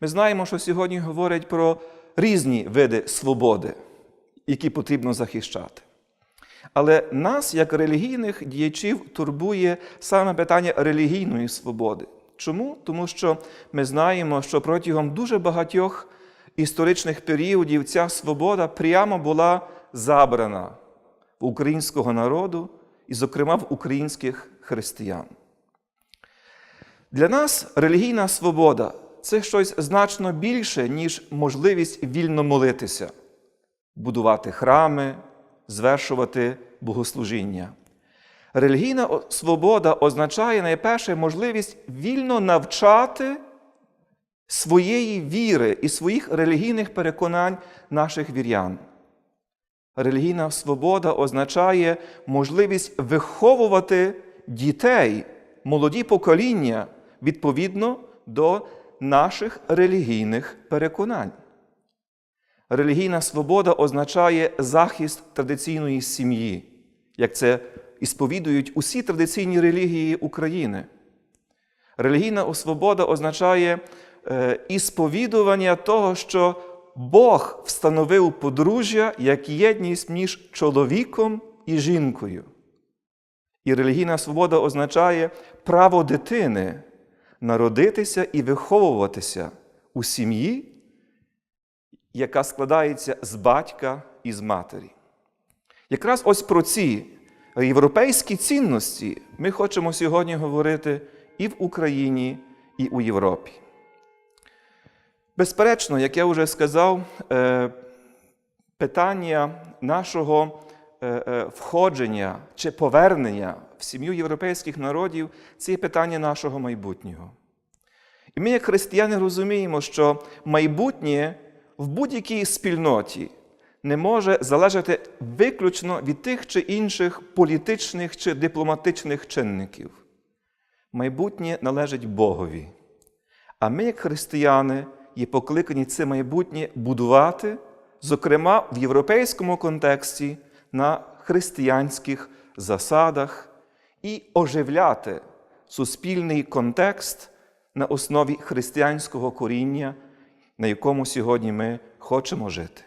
Ми знаємо, що сьогодні говорять про різні види свободи, які потрібно захищати. Але нас, як релігійних діячів, турбує саме питання релігійної свободи. Чому? Тому що ми знаємо, що протягом дуже багатьох історичних періодів ця свобода прямо була забрана в українського народу і, зокрема, в українських християн. Для нас релігійна свобода це щось значно більше, ніж можливість вільно молитися, будувати храми, звершувати богослужіння. Релігійна свобода означає найперше можливість вільно навчати своєї віри і своїх релігійних переконань наших вірян. Релігійна свобода означає можливість виховувати дітей, молоді покоління відповідно до наших релігійних переконань. Релігійна свобода означає захист традиційної сім'ї, як це і сповідують усі традиційні релігії України. Релігійна свобода означає е, і сповідування того, що Бог встановив подружжя як єдність між чоловіком і жінкою. І релігійна свобода означає право дитини народитися і виховуватися у сім'ї, яка складається з батька і з матері. Якраз ось про ці європейські цінності ми хочемо сьогодні говорити і в Україні, і у Європі. Безперечно, як я вже сказав, е, питання нашого входження чи повернення в сім'ю європейських народів це є питання нашого майбутнього. І ми, як християни, розуміємо, що майбутнє в будь-якій спільноті не може залежати виключно від тих чи інших політичних чи дипломатичних чинників. Майбутнє належить Богові. А ми, як християни, є покликані це майбутнє будувати, зокрема в європейському контексті на християнських засадах і оживляти суспільний контекст на основі християнського коріння, на якому сьогодні ми хочемо жити.